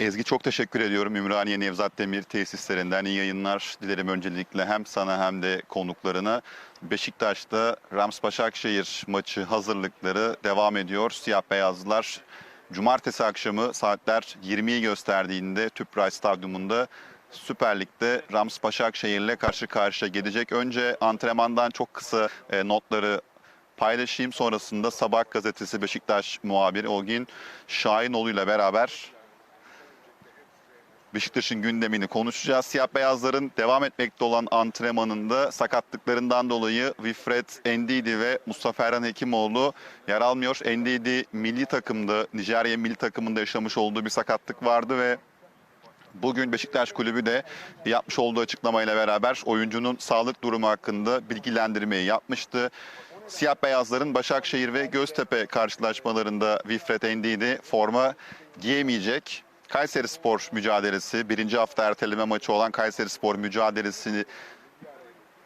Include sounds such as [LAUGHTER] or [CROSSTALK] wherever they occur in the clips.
Ezgi çok teşekkür ediyorum Ümraniye Nevzat Demir tesislerinden iyi yayınlar dilerim öncelikle hem sana hem de konuklarına. Beşiktaş'ta Rams Başakşehir maçı hazırlıkları devam ediyor. Siyah beyazlılar cumartesi akşamı saatler 20'yi gösterdiğinde Tüpraş Stadyumunda Süper Lig'de Rams Başakşehir'le karşı karşıya gelecek. Önce antrenmandan çok kısa e, notları paylaşayım. Sonrasında Sabah gazetesi Beşiktaş muhabiri Olgin Şahinoğlu ile beraber Beşiktaş'ın gündemini konuşacağız. Siyah beyazların devam etmekte olan antrenmanında sakatlıklarından dolayı Wilfred Ndidi ve Mustafa Erhan Hekimoğlu yer almıyor. Ndidi milli takımda, Nijerya milli takımında yaşamış olduğu bir sakatlık vardı ve Bugün Beşiktaş Kulübü de yapmış olduğu açıklamayla beraber oyuncunun sağlık durumu hakkında bilgilendirmeyi yapmıştı. Siyah beyazların Başakşehir ve Göztepe karşılaşmalarında Wilfred Ndidi forma giyemeyecek. Kayseri Spor mücadelesi, birinci hafta erteleme maçı olan Kayseri Spor mücadelesi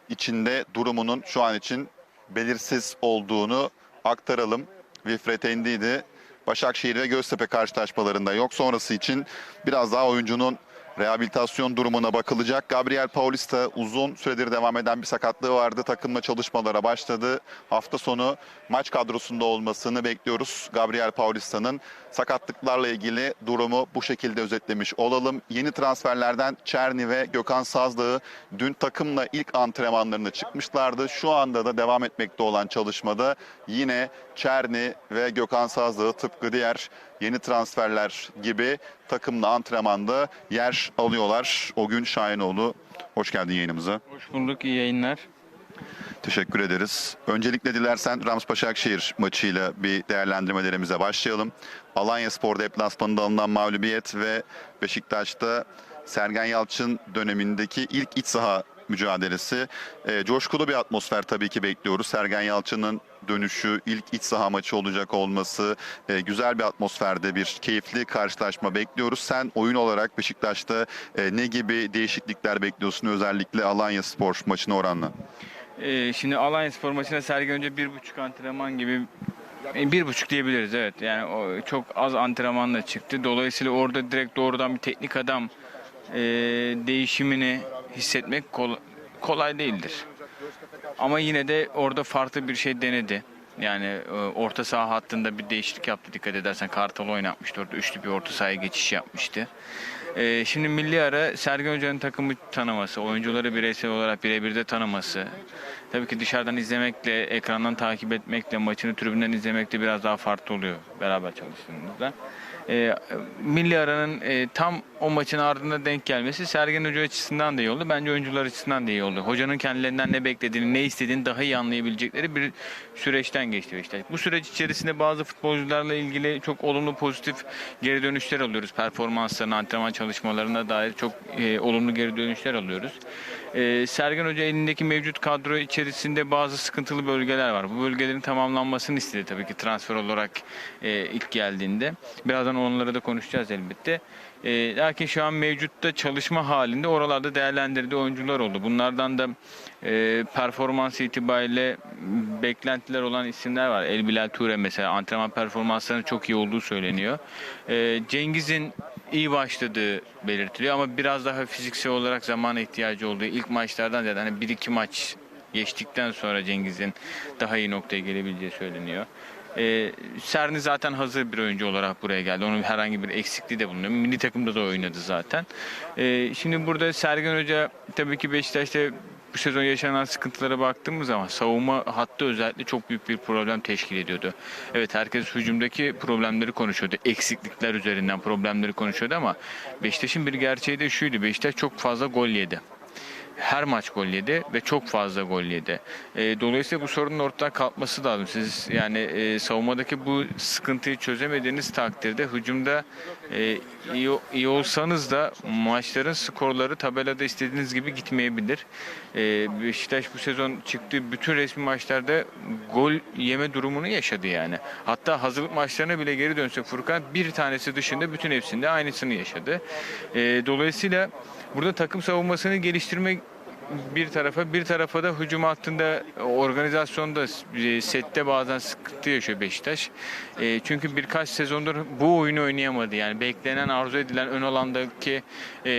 içinde durumunun şu an için belirsiz olduğunu aktaralım. Wilfred Ndidi Başakşehir ve Göztepe karşılaşmalarında yok. Sonrası için biraz daha oyuncunun rehabilitasyon durumuna bakılacak. Gabriel Paulista uzun süredir devam eden bir sakatlığı vardı. Takımla çalışmalara başladı. Hafta sonu maç kadrosunda olmasını bekliyoruz. Gabriel Paulista'nın sakatlıklarla ilgili durumu bu şekilde özetlemiş olalım. Yeni transferlerden Çerni ve Gökhan Sazdağ dün takımla ilk antrenmanlarına çıkmışlardı. Şu anda da devam etmekte olan çalışmada yine Çerni ve Gökhan Sazdağ tıpkı diğer yeni transferler gibi takımla antrenmanda yer alıyorlar. O gün Şahinoğlu hoş geldin yayınımıza. Hoş bulduk, iyi yayınlar. Teşekkür ederiz. Öncelikle dilersen Rams Başakşehir maçıyla bir değerlendirmelerimize başlayalım. Alanya Spor deplasmanında alınan mağlubiyet ve Beşiktaş'ta Sergen Yalçın dönemindeki ilk iç saha mücadelesi. E, coşkulu bir atmosfer tabii ki bekliyoruz. Sergen Yalçın'ın dönüşü, ilk iç saha maçı olacak olması, e, güzel bir atmosferde bir keyifli karşılaşma bekliyoruz. Sen oyun olarak Beşiktaş'ta e, ne gibi değişiklikler bekliyorsun özellikle Alanya Spor maçına oranla? Ee, şimdi Alanya Spor maçına Sergen önce bir buçuk antrenman gibi e, bir buçuk diyebiliriz evet. Yani o çok az antrenmanla çıktı. Dolayısıyla orada direkt doğrudan bir teknik adam e, değişimini hissetmek kol- kolay değildir. Ama yine de orada farklı bir şey denedi. Yani e, orta saha hattında bir değişiklik yaptı dikkat edersen Kartal oynatmıştı orada üçlü bir orta sahaya geçiş yapmıştı. E, şimdi milli ara Sergen Hoca'nın takımı tanıması, oyuncuları bireysel olarak birebir de tanıması. Tabii ki dışarıdan izlemekle, ekrandan takip etmekle, maçını tribünden izlemekle biraz daha farklı oluyor beraber çalıştığımızda. E, milli aranın e, tam o maçın ardında denk gelmesi Sergen Hoca açısından da iyi oldu. Bence oyuncular açısından da iyi oldu. Hocanın kendilerinden ne beklediğini, ne istediğini daha iyi anlayabilecekleri bir süreçten geçti Beşiktaş. Bu süreç içerisinde bazı futbolcularla ilgili çok olumlu pozitif geri dönüşler alıyoruz. Performanslarına, antrenman çalışmalarına dair çok e, olumlu geri dönüşler alıyoruz. E, Sergen Hoca elindeki mevcut kadro içerisinde bazı sıkıntılı bölgeler var. Bu bölgelerin tamamlanmasını istedi tabii ki transfer olarak e, ilk geldiğinde. Birazdan onları da konuşacağız elbette. E, lakin şu an mevcutta çalışma halinde oralarda değerlendirdiği oyuncular oldu. Bunlardan da e, performans itibariyle beklentiler olan isimler var. El Bilal Ture mesela antrenman performanslarının çok iyi olduğu söyleniyor. E, Cengiz'in iyi başladığı belirtiliyor ama biraz daha fiziksel olarak zamana ihtiyacı olduğu ilk maçlardan ziyade hani bir iki maç geçtikten sonra Cengiz'in daha iyi noktaya gelebileceği söyleniyor. Ee, Serni zaten hazır bir oyuncu olarak buraya geldi. Onun herhangi bir eksikliği de bulunuyor. Milli takımda da oynadı zaten. Ee, şimdi burada Sergen Hoca tabii ki Beşiktaş'ta bu sezon yaşanan sıkıntılara baktığımız zaman savunma hattı özellikle çok büyük bir problem teşkil ediyordu. Evet herkes hücumdaki problemleri konuşuyordu. Eksiklikler üzerinden problemleri konuşuyordu ama Beşiktaş'ın bir gerçeği de şuydu. Beşiktaş çok fazla gol yedi her maç gol yedi ve çok fazla gol yedi. E, dolayısıyla bu sorunun ortadan kalkması lazım. Siz yani e, savunmadaki bu sıkıntıyı çözemediğiniz takdirde hücumda e, iyi, iyi olsanız da maçların skorları tabelada istediğiniz gibi gitmeyebilir. E, Beşiktaş bu sezon çıktığı bütün resmi maçlarda gol yeme durumunu yaşadı yani. Hatta hazırlık maçlarına bile geri dönsek Furkan bir tanesi dışında bütün hepsinde aynısını yaşadı. E, dolayısıyla burada takım savunmasını geliştirmek bir tarafa bir tarafa da hücum hattında organizasyonda e, sette bazen sıkıntı yaşıyor Beşiktaş. E, çünkü birkaç sezondur bu oyunu oynayamadı. Yani beklenen arzu edilen ön alandaki e,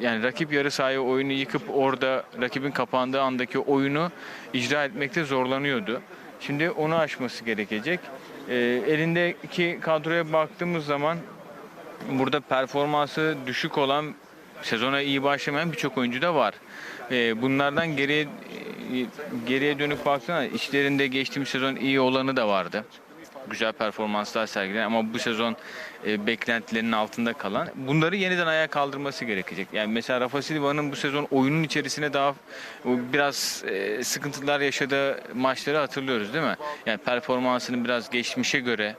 yani rakip yarı sahaya oyunu yıkıp orada rakibin kapandığı andaki oyunu icra etmekte zorlanıyordu. Şimdi onu aşması gerekecek. Elindeki kadroya baktığımız zaman burada performansı düşük olan sezona iyi başlamayan birçok oyuncu da var. Ee, bunlardan geriye e, geriye dönüp baktığında içlerinde geçtiğimiz sezon iyi olanı da vardı. Güzel performanslar sergileyen ama bu sezon e, beklentilerinin altında kalan. Bunları yeniden ayağa kaldırması gerekecek. Yani mesela Rafa Silva'nın bu sezon oyunun içerisine daha biraz e, sıkıntılar yaşadığı maçları hatırlıyoruz değil mi? Yani performansının biraz geçmişe göre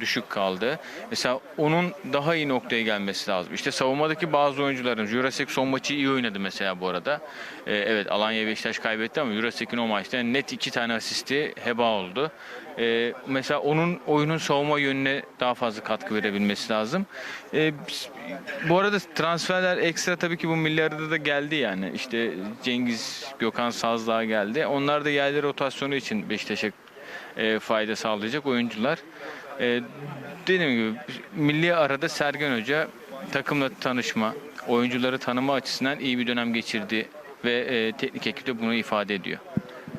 düşük kaldı. Mesela onun daha iyi noktaya gelmesi lazım. İşte savunmadaki bazı oyuncuların Jurasek son maçı iyi oynadı mesela bu arada. Ee, evet Alanya Beşiktaş kaybetti ama Jurasek'in o maçta net iki tane asisti heba oldu. Ee, mesela onun oyunun savunma yönüne daha fazla katkı verebilmesi lazım. Ee, bu arada transferler ekstra tabii ki bu milyarda da geldi yani. İşte Cengiz Gökhan Sazdağ geldi. Onlar da yerli rotasyonu için Beşiktaş'a e, fayda sağlayacak oyuncular. E, dediğim gibi milli arada Sergen Hoca takımla tanışma, oyuncuları tanıma açısından iyi bir dönem geçirdi ve e, teknik ekip de bunu ifade ediyor.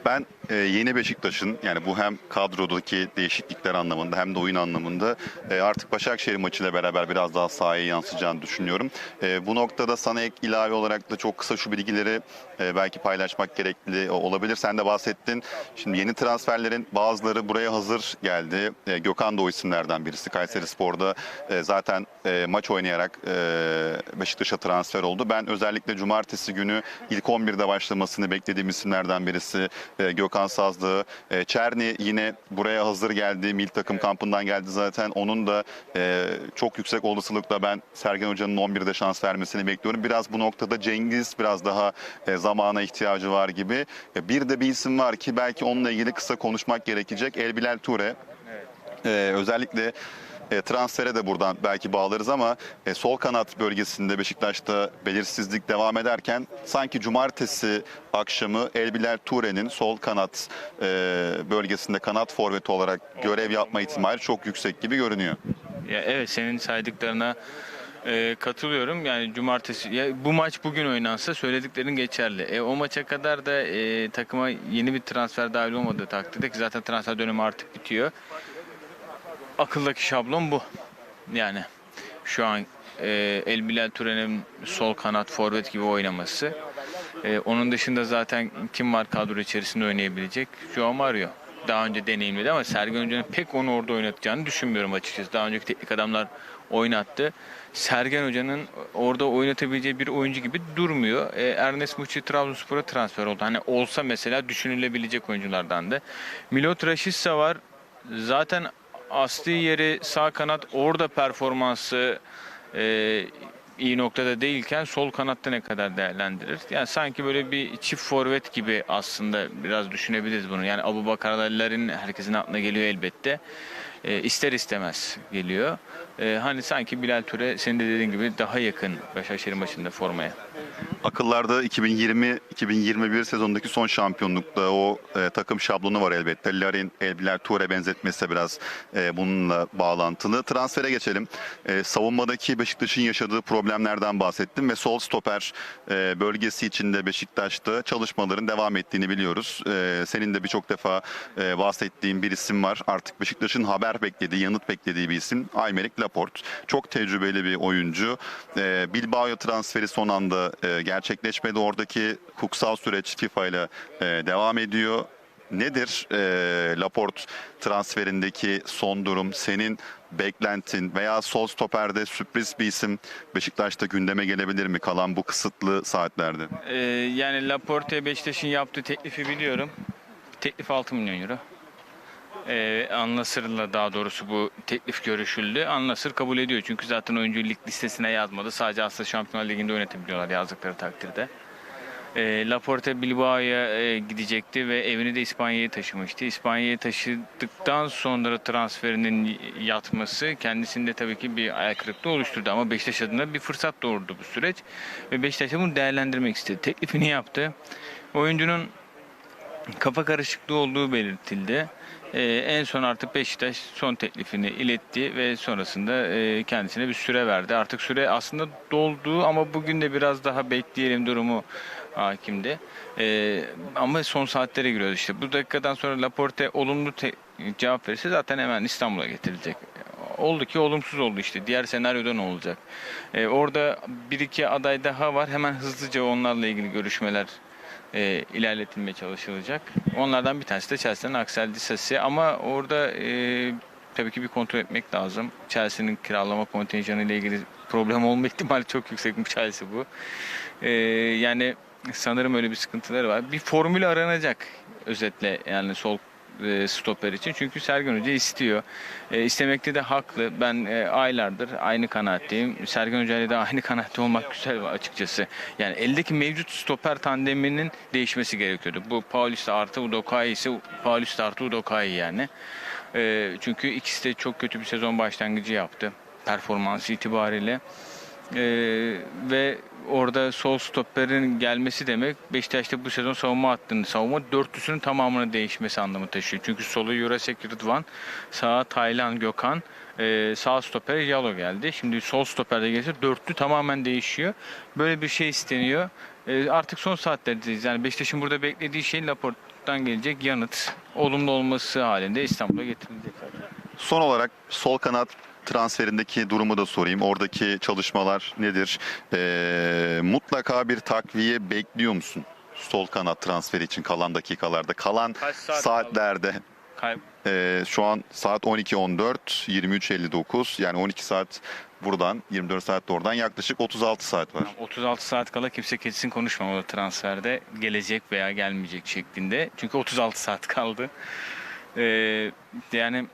Ben e, yeni Beşiktaş'ın yani bu hem kadrodaki değişiklikler anlamında hem de oyun anlamında e, artık Başakşehir maçıyla beraber biraz daha sahaya yansıyacağını düşünüyorum. E, bu noktada sana ek ilave olarak da çok kısa şu bilgileri e, belki paylaşmak gerekli olabilir. Sen de bahsettin. Şimdi yeni transferlerin bazıları buraya hazır geldi. Gökhan da o isimlerden birisi. Kayseri Spor'da zaten maç oynayarak Beşiktaş'a transfer oldu. Ben özellikle cumartesi günü ilk 11'de başlamasını beklediğim isimlerden birisi Gökhan Sazlı. E, Çerni yine buraya hazır geldi. Mil takım kampından geldi zaten. Onun da e, çok yüksek olasılıkla ben Sergen Hoca'nın 11'de şans vermesini bekliyorum. Biraz bu noktada Cengiz biraz daha e, zamana ihtiyacı var gibi. E, bir de bir isim var ki belki onunla ilgili kısa konuşmak gerekecek. Elbilal Ture. E, özellikle e, transfere de buradan belki bağlarız ama e, sol kanat bölgesinde Beşiktaş'ta belirsizlik devam ederken sanki cumartesi akşamı Elbilal Ture'nin sol kanat e, bölgesinde kanat forveti olarak görev yapma ihtimali çok yüksek gibi görünüyor. Ya evet senin saydıklarına e, katılıyorum. Yani cumartesi ya bu maç bugün oynansa söylediklerin geçerli. E, o maça kadar da e, takıma yeni bir transfer dahil olmadığı takdirde ki zaten transfer dönemi artık bitiyor. Akıldaki şablon bu. Yani şu an e, El Bilal Ture'nin sol kanat forvet gibi oynaması. E, onun dışında zaten kim var kadro içerisinde oynayabilecek? Joao Mario. Daha önce deneyimledi ama Sergen Hoca'nın pek onu orada oynatacağını düşünmüyorum açıkçası. Daha önceki teknik adamlar oynattı. Sergen Hoca'nın orada oynatabileceği bir oyuncu gibi durmuyor. E, Ernest Muçi Trabzonspor'a transfer oldu. Hani olsa mesela düşünülebilecek oyunculardandı. Milot Rashica var. Zaten asli yeri sağ kanat orada performansı e, iyi noktada değilken sol kanatta ne kadar değerlendirir? Yani sanki böyle bir çift forvet gibi aslında biraz düşünebiliriz bunu. Yani Abu Bakarlar'ın herkesin aklına geliyor elbette. E, ister istemez geliyor. E, hani sanki Bilal Ture senin de dediğin gibi daha yakın Başakşehir maçında formaya. Akıllarda 2020-2021 sezonundaki son şampiyonlukta o e, takım şablonu var elbette. Larin, Elbiler, Ture benzetmesi de biraz e, bununla bağlantılı. Transfere geçelim. E, savunmadaki Beşiktaş'ın yaşadığı problemlerden bahsettim ve sol stoper e, bölgesi içinde Beşiktaş'ta çalışmaların devam ettiğini biliyoruz. E, senin de birçok defa e, bahsettiğin bir isim var. Artık Beşiktaş'ın haber beklediği, yanıt beklediği bir isim. Aymeric Laporte. Çok tecrübeli bir oyuncu. E, Bilbao'ya transferi son anda e, gerçekleşmedi. Oradaki hukuksal süreç FIFA ile e, devam ediyor. Nedir e, Laporte transferindeki son durum? Senin beklentin veya sol stoperde sürpriz bir isim Beşiktaş'ta gündeme gelebilir mi kalan bu kısıtlı saatlerde? E, yani Laporte Beşiktaş'ın yaptığı teklifi biliyorum. Teklif 6 milyon euro. Ee, Anlasır'la daha doğrusu bu teklif görüşüldü. Anlasır kabul ediyor çünkü zaten oyuncu lig listesine yazmadı. Sadece aslında Şampiyonlar Ligi'nde oynatabiliyorlar yazdıkları takdirde. E, Laporte Bilbao'ya e, gidecekti ve evini de İspanya'ya taşımıştı. İspanya'ya taşıdıktan sonra transferinin yatması kendisinde tabii ki bir ayak kırıklığı oluşturdu. Ama Beşiktaş adına bir fırsat doğurdu bu süreç. Ve Beşiktaş da bunu değerlendirmek istedi. Teklifini yaptı. Oyuncunun kafa karışıklığı olduğu belirtildi. Ee, en son artık Beşiktaş son teklifini iletti ve sonrasında e, kendisine bir süre verdi. Artık süre aslında doldu ama bugün de biraz daha bekleyelim durumu hakimdi. Ee, ama son saatlere giriyoruz işte. Bu dakikadan sonra Laporte olumlu cevap verirse zaten hemen İstanbul'a getirilecek. Oldu ki olumsuz oldu işte. Diğer senaryoda ne olacak? Ee, orada bir iki aday daha var. Hemen hızlıca onlarla ilgili görüşmeler e, ilerletilmeye çalışılacak. Onlardan bir tanesi de Chelsea'nin Axel Disasi ama orada e, tabii ki bir kontrol etmek lazım. Chelsea'nin kiralama kontenjanı ile ilgili problem olma [LAUGHS] ihtimali çok yüksek bu Chelsea bu. E, yani sanırım öyle bir sıkıntıları var. Bir formül aranacak özetle yani sol e, stoper için. Çünkü Sergen Hoca istiyor. E, istemekte de haklı. Ben e, aylardır aynı kanaatteyim. Sergen Hoca ile de aynı kanaatte olmak güzel açıkçası. Yani eldeki mevcut stoper tandeminin değişmesi gerekiyordu. Bu Paulista artı Udokai ise Paulista artı Udokai yani. E, çünkü ikisi de çok kötü bir sezon başlangıcı yaptı. Performansı itibariyle. E, ve orada sol stoperin gelmesi demek Beşiktaş'ta bu sezon savunma hattının savunma dörtlüsünün tamamına değişmesi anlamı taşıyor. Çünkü solu Jurasek Rıdvan, sağa Taylan Gökhan, e, sağ stoper Yalo geldi. Şimdi sol stoperde gelirse dörtlü tamamen değişiyor. Böyle bir şey isteniyor. E, artık son saatlerdeyiz. Yani Beşiktaş'ın burada beklediği şey Laporte'dan gelecek yanıt. Olumlu olması halinde İstanbul'a getirilecek. Son olarak sol kanat transferindeki durumu da sorayım. Oradaki çalışmalar nedir? Ee, mutlaka bir takviye bekliyor musun? Sol kanat transferi için kalan dakikalarda, kalan Kaç saat saatlerde. Kay- Ee, şu an saat 12.14, 23.59 yani 12 saat buradan, 24 saat de oradan yaklaşık 36 saat var. 36 saat kala kimse kesin konuşmamalı transferde gelecek veya gelmeyecek şeklinde. Çünkü 36 saat kaldı. Ee, yani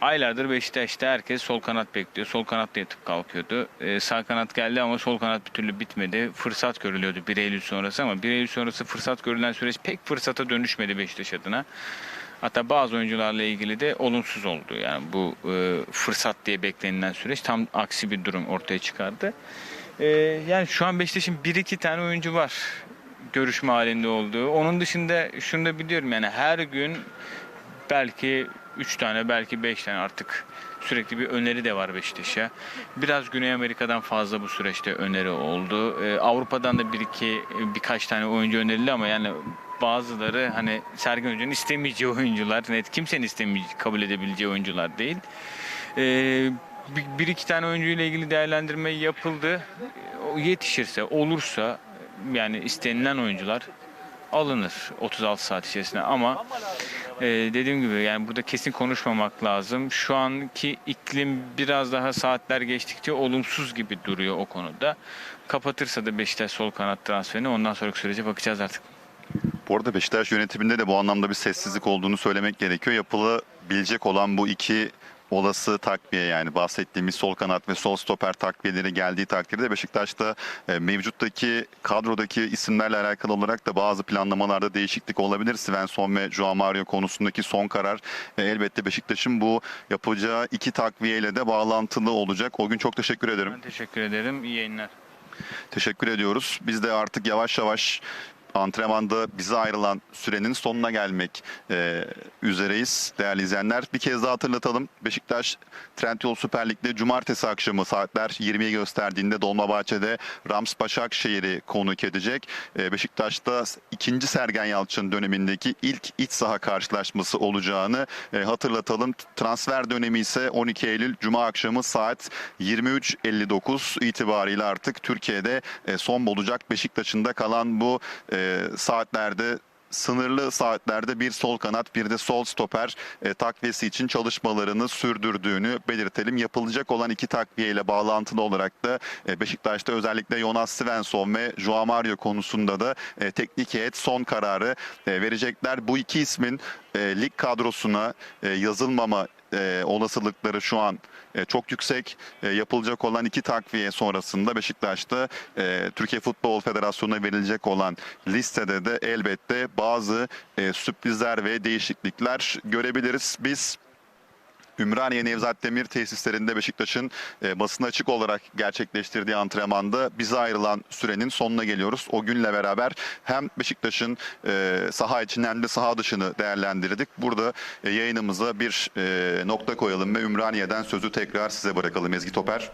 aylardır Beşiktaş'ta herkes sol kanat bekliyor. Sol kanatta yatıp kalkıyordu. Ee, sağ kanat geldi ama sol kanat bir türlü bitmedi. Fırsat görülüyordu 1 Eylül sonrası ama 1 Eylül sonrası fırsat görülen süreç pek fırsata dönüşmedi Beşiktaş adına. Hatta bazı oyuncularla ilgili de olumsuz oldu. Yani bu e, fırsat diye beklenilen süreç tam aksi bir durum ortaya çıkardı. E, yani şu an Beşiktaş'ın bir iki tane oyuncu var görüşme halinde olduğu. Onun dışında şunu da biliyorum yani her gün belki 3 tane belki 5 tane artık sürekli bir öneri de var Beşiktaş'a. Biraz Güney Amerika'dan fazla bu süreçte öneri oldu. Ee, Avrupa'dan da bir iki birkaç tane oyuncu önerildi ama yani bazıları hani Sergen Hoca'nın istemeyeceği oyuncular, net kimsenin istemeyeceği, kabul edebileceği oyuncular değil. Ee, bir, bir iki tane oyuncu ile ilgili değerlendirme yapıldı. Yetişirse, olursa yani istenilen oyuncular alınır 36 saat içerisinde ama e, dediğim gibi yani burada kesin konuşmamak lazım. Şu anki iklim biraz daha saatler geçtikçe olumsuz gibi duruyor o konuda. Kapatırsa da Beşiktaş sol kanat transferini ondan sonraki sürece bakacağız artık. Bu arada Beşiktaş yönetiminde de bu anlamda bir sessizlik olduğunu söylemek gerekiyor. Yapılabilecek olan bu iki olası takviye yani bahsettiğimiz sol kanat ve sol stoper takviyeleri geldiği takdirde Beşiktaş'ta e, mevcuttaki kadrodaki isimlerle alakalı olarak da bazı planlamalarda değişiklik olabilir. Svensson ve Joao Mario konusundaki son karar e, elbette Beşiktaş'ın bu yapacağı iki takviyeyle de bağlantılı olacak. O gün çok teşekkür ederim. Ben teşekkür ederim. İyi yayınlar. Teşekkür ediyoruz. Biz de artık yavaş yavaş antrenmanda bize ayrılan sürenin sonuna gelmek e, üzereyiz değerli izleyenler. Bir kez daha hatırlatalım. Beşiktaş Trendyol Süper Lig'de cumartesi akşamı saatler 20'yi gösterdiğinde Dolmabahçe'de Rams Başakşehir'i konuk edecek. E, Beşiktaş'ta ikinci Sergen Yalçın dönemindeki ilk iç saha karşılaşması olacağını e, hatırlatalım. Transfer dönemi ise 12 Eylül Cuma akşamı saat 23.59 itibariyle artık Türkiye'de e, son bulacak. Beşiktaş'ın da kalan bu e, saatlerde sınırlı saatlerde bir sol kanat bir de sol stoper e, takviyesi için çalışmalarını sürdürdüğünü belirtelim. Yapılacak olan iki takviye ile bağlantılı olarak da e, Beşiktaş'ta özellikle Jonas Svensson ve Joao Mario konusunda da e, teknik heyet son kararı e, verecekler. Bu iki ismin e, lig kadrosuna e, yazılmama e, olasılıkları şu an e, çok yüksek. E, yapılacak olan iki takviye sonrasında Beşiktaş'ta e, Türkiye Futbol Federasyonu'na verilecek olan listede de elbette bazı e, sürprizler ve değişiklikler görebiliriz. Biz Ümraniye Nevzat Demir tesislerinde Beşiktaş'ın e, basına açık olarak gerçekleştirdiği antrenmanda bize ayrılan sürenin sonuna geliyoruz. O günle beraber hem Beşiktaş'ın e, saha için hem de saha dışını değerlendirdik. Burada e, yayınımıza bir e, nokta koyalım ve Ümraniye'den sözü tekrar size bırakalım Ezgi Toper.